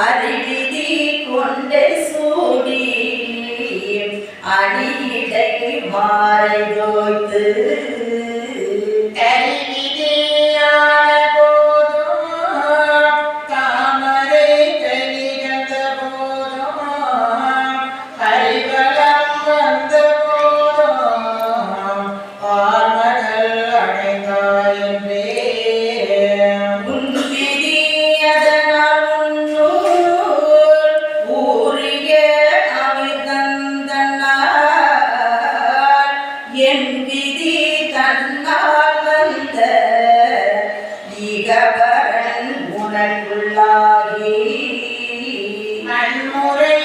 அருகிதி கொண்டு சூடி அடியிடை மாறை தோய்த்து நல்குள்ளாகி நன்முறை